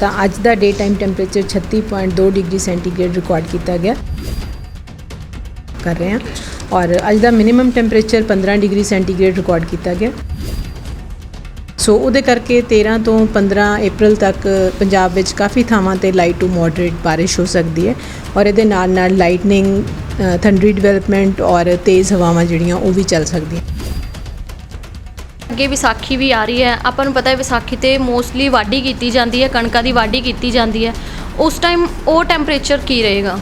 ਤਾਂ ਅੱਜ ਦਾ day time temperature 36.2 degree centigrade record ਕੀਤਾ ਗਿਆ। ਕਰ ਰਹੇ ਹਾਂ। ਔਰ ਅੱਜ ਦਾ minimum temperature 15 degree centigrade record ਕੀਤਾ ਗਿਆ। ਸੋ ਉਹਦੇ ਕਰਕੇ 13 ਤੋਂ 15 April ਤੱਕ ਪੰਜਾਬ ਵਿੱਚ ਕਾਫੀ ਥਾਵਾਂ ਤੇ ਲਾਈਟ ਟੂ ਮੋਡਰੇਟ ਬਾਰਿਸ਼ ਹੋ ਸਕਦੀ ਹੈ। ਔਰ ਇਹਦੇ ਨਾਲ ਨਾਲ ਲਾਈਟਨਿੰਗ ਥੰਡਰੀ ਡਿਵੈਲਪਮੈਂਟ ਔਰ ਤੇਜ਼ ਹਵਾਵਾਂ ਜਿਹੜੀਆਂ ਉਹ ਵੀ ਚੱਲ ਸਕਦੀਆਂ। ਅੱਗੇ ਵਿਸਾਖੀ ਵੀ ਆ ਰਹੀ ਹੈ। ਆਪਾਂ ਨੂੰ ਪਤਾ ਹੈ ਵਿਸਾਖੀ ਤੇ ਮੋਸਟਲੀ ਵਾਢੀ ਕੀਤੀ ਜਾਂਦੀ ਹੈ ਕਣਕਾਂ ਦੀ ਵਾਢੀ ਕੀਤੀ ਜਾਂਦੀ ਹੈ। ਉਸ ਟਾਈਮ ਉਹ ਟੈਂਪਰੇਚਰ ਕੀ ਰਹੇਗਾ?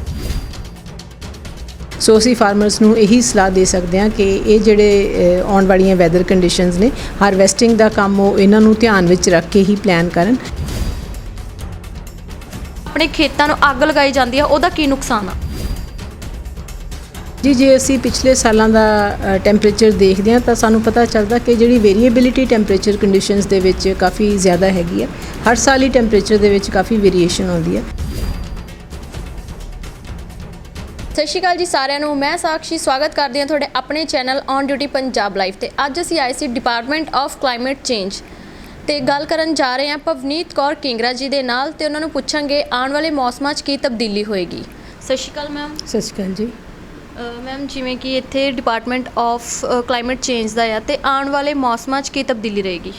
ਸੋ ਅਸੀਂ ਫਾਰਮਰਸ ਨੂੰ ਇਹੀ ਸਲਾਹ ਦੇ ਸਕਦੇ ਹਾਂ ਕਿ ਇਹ ਜਿਹੜੇ ਆਉਣ ਵਾਲੀਆਂ ਵੈਦਰ ਕੰਡੀਸ਼ਨਸ ਨੇ ਹਾਰਵੈਸਟਿੰਗ ਦਾ ਕੰਮ ਉਹ ਇਹਨਾਂ ਨੂੰ ਧਿਆਨ ਵਿੱਚ ਰੱਖ ਕੇ ਹੀ ਪਲਾਨ ਕਰਨ। ਆਪਣੇ ਖੇਤਾਂ ਨੂੰ ਅੱਗ ਲਗਾਈ ਜਾਂਦੀ ਹੈ ਉਹਦਾ ਕੀ ਨੁਕਸਾਨ ਆ? ਜੀ ਜੇ ਅਸੀਂ ਪਿਛਲੇ ਸਾਲਾਂ ਦਾ ਟੈਂਪਰੇਚਰ ਦੇਖਦੇ ਹਾਂ ਤਾਂ ਸਾਨੂੰ ਪਤਾ ਚੱਲਦਾ ਕਿ ਜਿਹੜੀ ਵੇਰੀਏਬਿਲਿਟੀ ਟੈਂਪਰੇਚਰ ਕੰਡੀਸ਼ਨਸ ਦੇ ਵਿੱਚ ਕਾਫੀ ਜ਼ਿਆਦਾ ਹੈਗੀ ਹੈ। ਹਰ ਸਾਲ ਹੀ ਟੈਂਪਰੇਚਰ ਦੇ ਵਿੱਚ ਕਾਫੀ ਵੇਰੀਏਸ਼ਨ ਆਉਂਦੀ ਹੈ। ਸਤਿ ਸ਼੍ਰੀ ਅਕਾਲ ਜੀ ਸਾਰਿਆਂ ਨੂੰ। ਮੈਂ ਸਾਕਸ਼ੀ ਸਵਾਗਤ ਕਰਦੀ ਹਾਂ ਤੁਹਾਡੇ ਆਪਣੇ channel on duty Punjab live ਤੇ। ਅੱਜ ਅਸੀਂ ਆਏ ਸੀ ਡਿਪਾਰਟਮੈਂਟ ਆਫ ਕਲਾਈਮੇਟ ਚੇਂਜ ਤੇ ਗੱਲ ਕਰਨ ਜਾ ਰਹੇ ਹਾਂ ਪਵਨੀਤ ਕੌਰ ਕਿੰਗਰਾ ਜੀ ਦੇ ਨਾਲ ਤੇ ਉਹਨਾਂ ਨੂੰ ਪੁੱਛਾਂਗੇ ਆਉਣ ਵਾਲੇ ਮੌਸਮਾਂ 'ਚ ਕੀ ਤਬਦੀਲੀ ਹੋਏਗੀ। ਸਤਿ ਸ਼੍ਰੀ ਅਕਾਲ ਮੈਮ। ਸਤਿ ਸ਼੍ਰੀ ਅਕਾਲ ਜੀ। ਮੈਮ ਜਿਵੇਂ ਕਿ ਇੱਥੇ ਡਿਪਾਰਟਮੈਂਟ ਆਫ ਕਲਾਈਮੇਟ ਚੇਂਜ ਦਾ ਆ ਤੇ ਆਉਣ ਵਾਲੇ ਮੌਸਮਾਂ 'ਚ ਕੀ ਤਬਦੀਲੀ ਰਹੇਗੀ?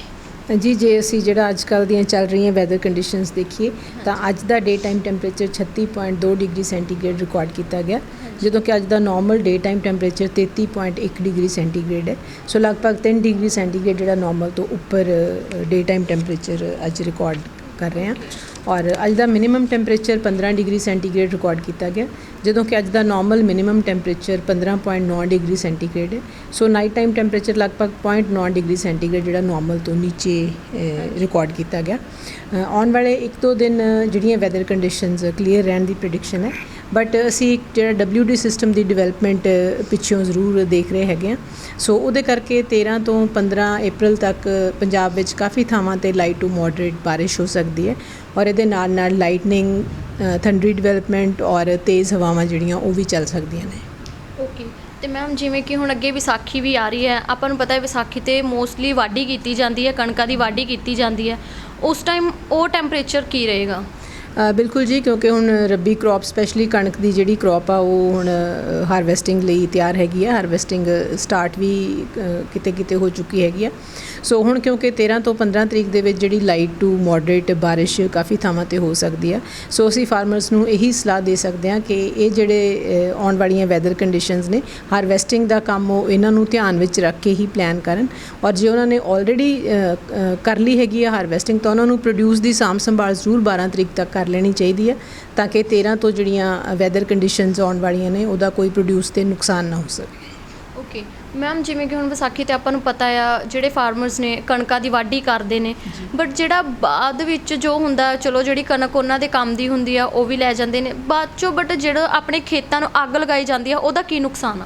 ਜੀ ਜੇ ਅਸੀਂ ਜਿਹੜਾ ਅੱਜ ਕੱਲ੍ਹ ਦੀਆਂ ਚੱਲ ਰਹੀਆਂ ਵੈਦਰ ਕੰਡੀਸ਼ਨਸ ਦੇਖੀਏ ਤਾਂ ਅੱਜ ਦਾ day time temperature 36.2 degree centigrade record ਕੀਤਾ ਗਿਆ ਜਦੋਂ ਕਿ ਅੱਜ ਦਾ normal day time temperature 33.1 degree centigrade ਹੈ। ਸੋ ਲਗਭਗ 3 ਡਿਗਰੀ ਸੈਂਟੀਗ੍ਰੇਡ ਜਿਹੜਾ ਨਾਰਮਲ ਤੋਂ ਉੱਪਰ ਡੇ ਟਾਈਮ ਟੈਂਪਰੇਚਰ ਅੱਜ ਰਿਕਾਰਡ ਕਰ ਰਹੇ ਹਾਂ। ਔਰ ਅੱਜ ਦਾ minimum temperature 15 degree centigrade record ਕੀਤਾ ਗਿਆ। ਜਦੋਂ ਕਿ ਅੱਜ ਦਾ normal minimum temperature 15.9 degree centigrade ਹੈ। ਸੋ ਨਾਈਟ ਟਾਈਮ ਟੈਂਪਰੇਚਰ ਲਗਭਗ 0.9 ਡਿਗਰੀ ਸੈਂਟੀਗ੍ਰੇਡ ਜਿਹੜਾ ਨਾਰਮਲ ਤੋਂ ਨੀਚੇ ਰਿਕਾਰਡ ਕੀਤਾ ਗਿਆ। ਆਉਣ ਵਾਲੇ ਇੱਕ ਦੋ ਦਿਨ ਜਿਹੜੀਆਂ ਵੈਦਰ ਕੰਡੀਸ਼ਨਸ ਕਲੀਅਰ ਰਹਿਣ ਦੀ ਪ੍ਰੈਡਿਕਸ਼ਨ ਹੈ। ਬਟ ਅਸੀਂ ਇੱਕ ਜਿਹੜਾ WD ਸਿਸਟਮ ਦੀ ਡਿਵੈਲਪਮੈਂਟ uh, ਪਿੱਛੋਂ ਜ਼ਰੂਰ ਦੇਖ ਰਹੇ ਹੈਗੇ ਆ। ਸੋ ਉਹਦੇ ਕਰਕੇ 13 ਤੋਂ 15 April ਤੱਕ uh, ਪੰਜਾਬ ਵਿੱਚ ਕਾਫੀ ਥਾਵਾਂ ਤੇ ਲਾਈਟ ਟੂ ਮੋਡਰੇਟ ਬਾਰਿਸ਼ ਹੋ ਸਕਦੀ ਹੈ। ਔਰ ਇਹਦੇ ਨਾਲ ਨਾਲ ਲਾਈਟਨਿੰਗ ਥੰਡਰੀ ਡਿਵੈਲਪਮੈਂਟ ਔਰ ਤੇਜ਼ ਹਵਾਵਾਂ ਜਿਹੜੀਆਂ, ਉਹ ਵੀ ਚੱਲ ਸਕਦੀਆਂ ਨੇ। ਓਕੇ ਤੇ ਮੈਮ ਜਿਵੇਂ ਕਿ ਹੁਣ ਅੱਗੇ ਵਿਸਾਖੀ ਵੀ ਆ ਰਹੀ ਹੈ, ਆਪਾਂ ਨੂੰ ਪਤਾ ਹੈ ਵਿਸਾਖੀ ਤੇ ਮੋਸਟਲੀ ਵਾਢੀ ਕੀਤੀ ਜਾਂਦੀ ਹੈ, ਕਣਕਾਂ ਦੀ ਵਾਢੀ ਕੀਤੀ ਜਾਂਦੀ ਹੈ। ਉਸ ਟਾਈਮ ਉਹ ਟੈਂਪਰੇਚਰ ਕੀ ਰਹੇਗਾ? ਬਿਲਕੁਲ ਜੀ, ਕਿਉਂਕਿ ਹੁਣ ਰੱਬੀ ਕ੍ਰੌਪ ਸਪੈਸ਼ਲੀ ਕਣਕ ਦੀ ਜਿਹੜੀ ਕ੍ਰੌਪ ਆ, ਉਹ ਹੁਣ ਹਾਰਵੈਸਟਿੰਗ ਲਈ ਤਿਆਰ ਹੈਗੀ ਆ। ਹਾਰਵੈਸਟਿੰਗ ਸਟਾਰਟ ਵੀ ਕਿਤੇ ਕਿਤੇ ਹੋ ਚੁੱਕੀ ਹੈਗੀ ਆ। ਸੋ ਹੁਣ ਕਿਉਂਕਿ 13 ਤੋਂ 15 ਤਰੀਕ ਦੇ ਵਿੱਚ ਜਿਹੜੀ ਲਾਈਟ ਟੂ ਮੋਡਰੇਟ ਬਾਰਿਸ਼ ਕਾਫੀ ਥਾਵਾਂ ਤੇ ਹੋ ਸਕਦੀ ਆ। ਸੋ ਅਸੀਂ ਫਾਰਮਰਸ ਨੂੰ ਇਹੀ ਸਲਾਹ ਦੇ ਸਕਦੇ ਹਾਂ ਕਿ ਇਹ ਜਿਹੜੇ ਆਉਣ ਵਾਲੀਆਂ ਵੈਦਰ ਕੰਡੀਸ਼ਨਸ ਨੇ ਹਾਰਵੈਸਟਿੰਗ ਦਾ ਕੰਮ ਉਹ ਇਹਨਾਂ ਨੂੰ ਧਿਆਨ ਵਿੱਚ ਰੱਖ ਕੇ ਹੀ ਪਲਾਨ ਕਰਨ। ਔਰ ਜੇ ਉਹਨਾਂ ਨੇ ਆਲਰੇਡੀ ਕਰ ਲਈ ਹੈਗੀ ਆ ਹਾਰਵੈਸਟਿੰਗ ਤਾਂ ਉਹਨਾਂ ਨੂੰ ਪ੍ਰੋਡਿਊਸ ਦੀ ਸਾਂਭ ਸੰਭਾਲ ਜ਼ਰੂਰ 12 ਤਰੀਕ ਤੱਕ ਕਰ ਲੈਣੀ ਚਾਹੀਦੀ ਹੈ ਤਾਂ ਕਿ 13 ਤੋਂ ਜਿਹੜੀਆਂ ਵੈਦਰ ਕੰਡੀਸ਼ਨਸ ਆਉਣ ਵਾਲੀਆਂ ਨੇ ਉਹਦਾ ਕੋਈ ਪ੍ਰੋਡਿਊਸ ਤੇ ਨੁਕਸਾਨ ਨਾ ਹੋ ਸਕੇ। ਓਕੇ ਮੈਮ ਜਿਵੇਂ ਕਿ ਹੁਣ ਵਿਸਾਖੀ ਤੇ ਆਪਾਂ ਨੂੰ ਪਤਾ ਆ ਜਿਹੜੇ ਫਾਰਮਰਸ ਨੇ ਕਣਕਾਂ ਦੀ ਵਾਢੀ ਕਰਦੇ ਨੇ ਬਟ ਜਿਹੜਾ ਬਾਅਦ ਵਿੱਚ ਜੋ ਹੁੰਦਾ ਚਲੋ ਜਿਹੜੀ ਕਣਕ ਉਹਨਾਂ ਦੇ ਕੰਮ ਦੀ ਹੁੰਦੀ ਆ ਉਹ ਵੀ ਲੈ ਜਾਂਦੇ ਨੇ। ਬਾਅਦ ਚੋਂ ਬਟ ਜਿਹੜਾ ਆਪਣੇ ਖੇਤਾਂ ਨੂੰ ਅੱਗ ਲਗਾਈ ਜਾਂਦੀ ਆ ਉਹਦਾ ਕੀ ਨੁਕਸਾਨ ਆ?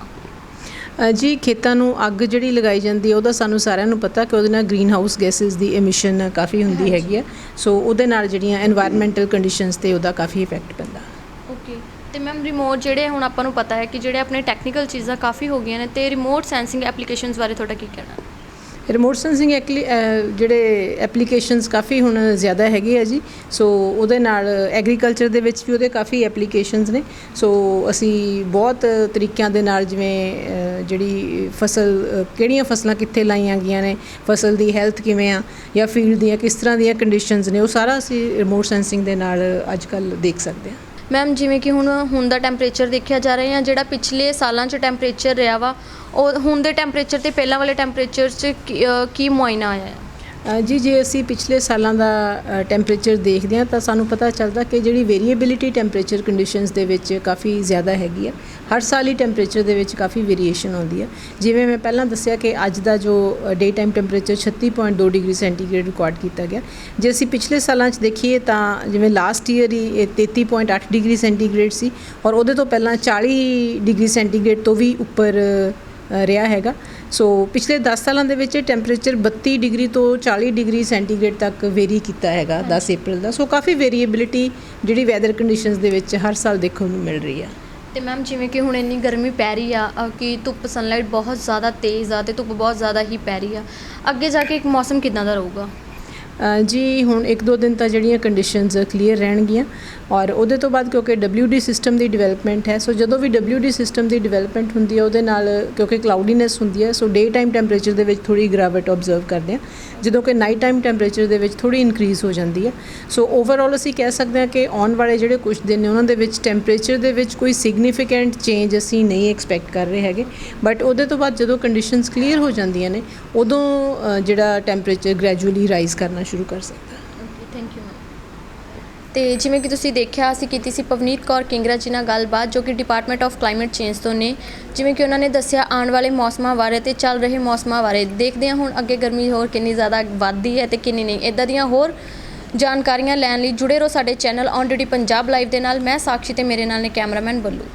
ਜੀ ਖੇਤਾਂ ਨੂੰ ਅੱਗ ਜਿਹੜੀ ਲਗਾਈ ਜਾਂਦੀ ਹੈ ਉਹਦਾ ਸਾਨੂੰ ਸਾਰਿਆਂ ਨੂੰ ਪਤਾ ਕਿ ਉਹਦੇ ਨਾਲ ਗ੍ਰੀਨ ਹਾਊਸ ਗੈਸਸ ਦੀ ਐਮਿਸ਼ਨ ਕਾਫੀ ਹੁੰਦੀ ਹੈਗੀ ਹੈ। ਸੋ ਉਹਦੇ ਨਾਲ ਜਿਹੜੀਆਂ এনवायरमेंटਲ ਕੰਡੀਸ਼ਨਸ ਤੇ ਉਹਦਾ ਕਾਫੀ ਇਫੈਕਟ ਪੈਂਦਾ। ਓਕੇ ਤੇ ਮੈਮ ਰਿਮੋਟ ਜਿਹੜੇ ਹੁਣ ਆਪਾਂ ਨੂੰ ਪਤਾ ਹੈ ਕਿ ਜਿਹੜੇ ਆਪਣੇ ਟੈਕਨੀਕਲ ਚੀਜ਼ਾਂ ਕਾਫੀ ਹੋ ਗਈਆਂ ਨੇ ਤੇ ਰਿਮੋਟ ਸੈਂਸਿੰਗ ਐਪਲੀਕੇਸ਼ਨਸ ਬਾਰੇ ਤੁਹਾਡਾ ਕੀ ਕਹਿਣਾ? ਰਿਮੋਟ ਸੈਂਸਿੰਗ ਐਕਲੀ ਜਿਹੜੇ ਐਪਲੀਕੇਸ਼ਨਸ ਕਾਫੀ ਹੁਣ ਜ਼ਿਆਦਾ ਹੈਗੇ ਆ ਜੀ। ਸੋ ਉਹਦੇ ਨਾਲ ਐਗਰੀਕਲਚਰ ਦੇ ਵਿੱਚ ਵੀ ਉਹਦੇ ਕਾਫੀ ਐਪਲੀਕੇਸ਼ਨਸ ਨੇ। ਸੋ ਅਸੀਂ ਬਹੁਤ ਤਰੀਕਿਆਂ ਦੇ ਨਾਲ ਜਿਵੇਂ ਜਿਹੜੀ ਫਸਲ ਕਿਹੜੀਆਂ ਫਸਲਾਂ ਕਿੱਥੇ ਲਾਈਆਂ ਗਈਆਂ ਨੇ, ਫਸਲ ਦੀ ਹੈਲਥ ਕਿਵੇਂ ਆ, ਜਾਂ ਫੀਲਡ ਦੀਆਂ ਕਿਸ ਤਰ੍ਹਾਂ ਦੀਆਂ ਕੰਡੀਸ਼ਨਸ ਨੇ, ਉਹ ਸਾਰਾ ਅਸੀਂ ਰਿਮੋਟ ਸੈਂਸਿੰਗ ਦੇ ਨਾਲ ਅੱਜ ਕੱਲ ਦੇਖ ਸਕਦੇ ਹਾਂ। ਮੈਮ ਜਿਵੇਂ ਕਿ ਹੁਣ ਹੁਣ ਦਾ ਟੈਂਪਰੇਚਰ ਦੇਖਿਆ ਜਾ ਰਿਹਾ ਹੈ ਜਿਹੜਾ ਪਿਛਲੇ ਸਾਲਾਂ 'ਚ ਟੈਂਪਰੇਚਰ ਰਿਹਾ ਵਾ, ਉਹ ਹੁਣ ਦੇ ਟੈਂਪਰੇਚਰ ਤੇ ਪਹਿਲਾਂ ਵਾਲੇ ਟੈਂਪਰੇਚਰ 'ਚ ਕੀ- ਅਹ ਕੀ ਮੁਆਇਨਾ ਆਇਆ ਹੈ? ਜੀ, ਜੇ ਅਸੀਂ ਪਿਛਲੇ ਸਾਲਾਂ ਦਾ ਟੈਂਪਰੇਚਰ ਦੇਖਦੇ ਹਾਂ ਤਾਂ ਸਾਨੂੰ ਪਤਾ ਚੱਲਦਾ ਕਿ ਜਿਹੜੀ ਵੇਰੀਏਬਿਲਿਟੀ ਟੈਂਪਰੇਚਰ ਕੰਡੀਸ਼ਨਸ ਦੇ ਵਿੱਚ ਕਾਫੀ ਜ਼ਿਆਦਾ ਹੈਗੀ ਆ ਹਰ ਸਾਲ ਹੀ ਟੈਂਪਰੇਚਰ ਦੇ ਵਿੱਚ ਕਾਫੀ ਵੇਰੀਏਸ਼ਨ ਆਉਂਦੀ ਹੈ। ਜਿਵੇਂ ਮੈਂ ਪਹਿਲਾਂ ਦੱਸਿਆ ਕਿ ਅੱਜ ਦਾ ਜੋ day time temperature 36.2 degree centigrade record ਕੀਤਾ ਗਿਆ। ਜੇ ਅਸੀਂ ਪਿਛਲੇ ਸਾਲਾਂ 'ਚ ਦੇਖੀਏ ਤਾਂ ਜਿਵੇਂ ਲਾਸਟ ਈਅਰ ਹੀ ਇਹ 33.8 ਡਿਗਰੀ ਸੈਂਟੀਗ੍ਰੇਡ ਸੀ ਔਰ ਉਹਦੇ ਤੋਂ ਪਹਿਲਾਂ 40 ਡਿਗਰੀ ਸੈਂਟੀਗ੍ਰੇਡ ਤੋਂ ਵੀ ਉੱਪਰ ਰਿਹਾ ਹੈਗਾ। ਸੋ ਪਿਛਲੇ 10 ਸਾਲਾਂ ਦੇ ਵਿੱਚ ਟੈਂਪਰੇਚਰ 32 ਡਿਗਰੀ ਤੋਂ 40 ਡਿਗਰੀ ਸੈਂਟੀਗ੍ਰੇਡ ਤੱਕ ਵੇਰੀ ਕੀਤਾ ਹੈਗਾ 10 April ਦਾ। ਸੋ ਕਾਫੀ ਵੇਰੀਏਬਿਲਿਟੀ ਜਿਹੜੀ ਵੈਦਰ ਕੰਡੀਸ਼ਨਸ ਦੇ ਵਿੱਚ ਹਰ ਸਾਲ ਦੇਖਣ ਨੂੰ ਮਿਲ ਰਹੀ ਹੈ। ਅਤੇ ਮੈਮ ਜਿਵੇਂ ਕਿ ਹੁਣ ਇੰਨੀ ਗਰਮੀ ਪੈ ਰਹੀ ਆ, ਅਹ ਕਿ ਧੁੱਪ ਸਨਲਾਈਟ ਬਹੁਤ ਜ਼ਿਆਦਾ ਤੇਜ਼ ਆ ਅਤੇ ਧੁੱਪ ਬਹੁਤ ਜ਼ਿਆਦਾ ਹੀ ਪੈ ਰਹੀ ਆ। ਅੱਗੇ ਜਾ ਕੇ ਇੱਕ ਮੌਸਮ ਕਿੱਦਾਂ ਦਾ ਰਹੇਗਾ? ਜੀ, ਹੁਣ ਇੱਕ ਦੋ ਦਿਨ ਤਾਂ ਜਿਹੜੀਆਂ ਕੰਡੀਸ਼ਨਸ ਕਲੀਅਰ ਰਹਿਣਗੀਆਂ ਔਰ ਉਹਦੇ ਤੋਂ ਬਾਅਦ ਕਿਉਂਕਿ WD ਸਿਸਟਮ ਦੀ ਡਿਵੈਲਪਮੈਂਟ ਹੈ, ਸੋ ਜਦੋਂ ਵੀ WD ਸਿਸਟਮ ਦੀ ਡਿਵੈਲਪਮੈਂਟ ਹੁੰਦੀ ਹੈ, ਉਹਦੇ ਨਾਲ ਕਿਉਂਕਿ ਕਲਾਉਡੀਨੈਸ ਹੁੰਦੀ ਹੈ, ਸੋ ਡੇ ਟਾਈਮ ਟੈਂਪਰੇਚਰ ਦੇ ਵਿੱਚ ਥੋੜੀ ਗਿਰਾਵਟ ਆਬਜ਼ਰਵ ਕਰਦੇ ਹਾਂ, ਜਦੋਂ ਕਿ ਨਾਈਟ ਟਾਈਮ ਟੈਂਪਰੇਚਰ ਦੇ ਵਿੱਚ ਥੋੜੀ ਇਨਕਰੀਜ਼ ਹੋ ਜਾਂਦੀ ਹੈ। ਸੋ ਓਵਰਆਲ ਅਸੀਂ ਕਹਿ ਸਕਦੇ ਹਾਂ ਕਿ ਆਉਣ ਵਾਲੇ ਜਿਹੜੇ ਕੁਝ ਦਿਨ ਨੇ, ਉਹਨਾਂ ਦੇ ਵਿੱਚ ਟੈਂਪਰੇਚਰ ਦੇ ਵਿੱਚ ਕੋਈ ਸਿਗਨੀਫੀਕੈਂਟ ਚੇਂਜ ਅਸੀਂ ਨਹੀਂ ਐਕਸਪੈਕਟ ਕਰ ਰਹੇ ਹੈਗੇ ਬਟ ਉਹਦੇ ਤੋਂ ਬਾਅਦ ਜਦੋਂ ਕੰਡੀਸ਼ਨਸ ਕਲੀਅਰ ਹੋ ਜਾਂਦੀਆਂ ਨੇ, ਉਦੋਂ ਜਿਹੜਾ ਟੈਂਪਰੇਚਰ ਗ੍ਰੈਜੂਅਲੀ ਰਾਈਜ਼ ਕਰਨਾ ਸ਼ੁਰੂ ਕਰ ਸਕਦਾ। ਥੈਂਕ ਯੂ ਤੇ ਜਿਵੇਂ ਕਿ ਤੁਸੀਂ ਦੇਖਿਆ, ਅਸੀਂ ਕੀਤੀ ਸੀ ਪਵਨੀਤ ਕੌਰ ਕਿੰਗਰਾ ਜੀ ਨਾਲ ਗੱਲਬਾਤ, ਜੋ ਕਿ ਡਿਪਾਰਟਮੈਂਟ ਆਫ ਕਲਾਈਮੇਟ ਚੇਂਜ ਤੋਂ ਨੇ। ਜਿਵੇਂ ਕਿ ਉਹਨਾਂ ਨੇ ਦੱਸਿਆ, ਆਉਣ ਵਾਲੇ ਮੌਸਮਾਂ ਬਾਰੇ ਤੇ ਚੱਲ ਰਹੇ ਮੌਸਮਾਂ ਬਾਰੇ। ਦੇਖਦੇ ਹਾਂ ਹੁਣ ਅੱਗੇ ਗਰਮੀ ਹੋਰ ਕਿੰਨੀ ਜ਼ਿਆਦਾ ਵੱਧਦੀ ਹੈ ਤੇ ਕਿੰਨੀ ਨਹੀਂ। ਇਦਾਂ ਦੀਆਂ ਹੋਰ ਜਾਣਕਾਰੀਆਂ ਲੈਣ ਲਈ ਜੁੜੇ ਰਹੋ ਸਾਡੇ channel on duty Punjab live ਦੇ ਨਾਲ। ਮੈਂ ਸਾਕਸ਼ੀ ਤੇ ਮੇਰੇ ਨਾਲ ਨੇ ਕੈਮਰਾਮੈਨ ਬੱਲੂ।